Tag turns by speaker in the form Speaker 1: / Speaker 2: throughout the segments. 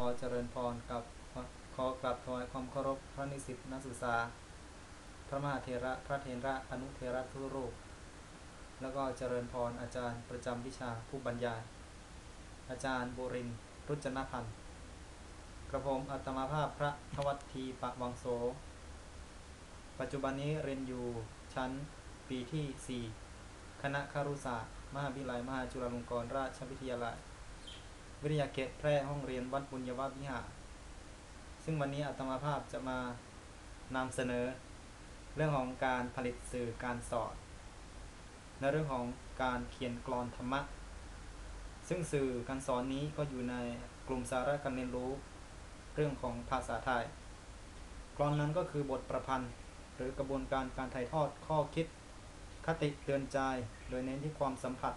Speaker 1: ขอเจริญพรกับขอกราบถวายความเคารพพระนิสิตนักศึกษา พระมหาเถระพระเถระอนุเถระทุกรูป แล้วก็เจริญพรอาจารย์ประจำวิชาผู้บรรยาย อาจารย์บุรินร์รุจนพันธ์กระผมอัตมาภาพพระทวัตทีปะวังโส ปัจจุบันนี้เรียนอยู่ชั้นปีที่ 4 คณะคารุศาสตร์ มหาวิทยาลัยมหาจุฬาลงกรณราชวิทยาลัย วิทยาเขตแพร่ห้องเรียนวัดบุญยววิหาร ซึ่งวันนี้อาตมาภาพจะมานำเสนอ เรื่องของการผลิตสื่อการสอนในเรื่องของการเขียนกลอนธรรมะ ซึ่งสื่อการสอนนี้ก็อยู่ในกลุ่มสาระการเรียนรู้ เรื่องของภาษาไทยกลอนนั้นก็คือบทประพันธ์ หรือกระบวนการการถ่ายทอดข้อคิด คติเตือนใจ โดยเน้นที่ความสัมผัส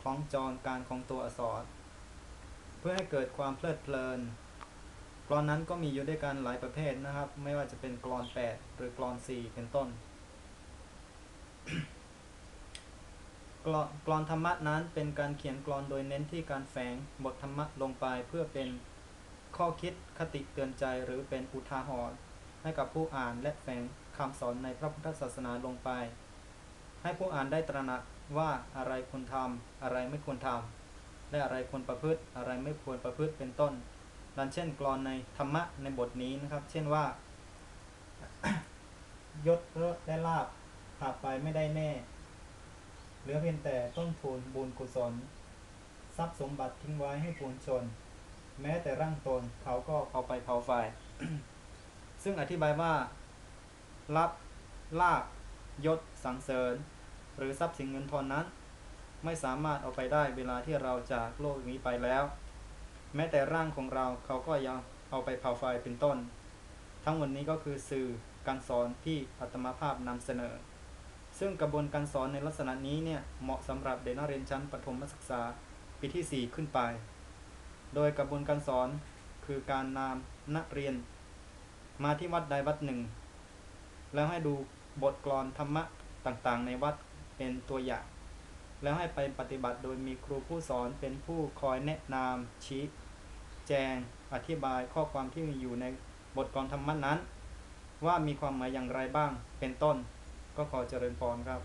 Speaker 1: คล้องจองการของตัวอักษร เพื่อให้เกิดความเพลิดเพลินกลอนนั้นก็มีอยู่ด้วยกันหลายประเภทนะครับ ไม่ว่าจะเป็นกลอน 8 หรือกลอน 4 เป็นต้นกลอนกลอนธรรมะนั้นเป็นการเขียนกลอนโดยเน้นที่การแฝงบทธรรมะลงไปเพื่อเป็นข้อคิดคติเตือนใจหรือเป็นอุทาหรณ์ให้กับผู้อ่านและแฝงคำสอนในพระพุทธศาสนาลงไป ให้ผู้อ่านได้ตระหนักว่าอะไรควรทำอะไรไม่ควรทำ และอะไรควรประพฤติ อะไรไม่ควรประพฤติเป็นต้นดังเช่นกลอนในธรรมะในบทนี้นะครับ เช่นว่ายศและลาบหาไปไม่ได้แน่ เหลือเพียงแต่ต้นทุนบุญกุศล ทรัพย์สมบัติทิ้งไว้ให้ปวงชน แม้แต่ร่างตนเขาก็เอาไปเผาไฟ ซึ่งอธิบายว่ารับลาบยศสังเสริญ หรือทรัพย์สินเงินทองนั้น ไม่สามารถเอาไปได้เวลาที่เราจากโลกนี้ไปแล้ว แม้แต่ร่างของเราเขาก็ยังเอาไปเผาไฟเป็นต้น ทั้งหมดนี้ก็คือสื่อการสอนที่อัตมาภาพนำเสนอ ซึ่งกระบวนการสอนในลักษณะนี้เนี่ยเหมาะสำหรับเด็กนักเรียนชั้นประถมศึกษาปีที่ 4 ขึ้นไป โดยกระบวนการสอนคือการนำนักเรียน มาที่วัดใดวัดหนึ่ง แล้วให้ดูบทกลอนธรรมะต่างๆ ในวัดเป็นตัวอย่าง แล้วให้ไปปฏิบัติโดยมีครูผู้สอนเป็นผู้คอยแนะนำชี้ แจง อธิบายข้อความที่มีอยู่ในบทกลอนธรรมะนั้น ว่ามีความหมายอย่างไรบ้างเป็นต้น ก็ขอเจริญพรครับ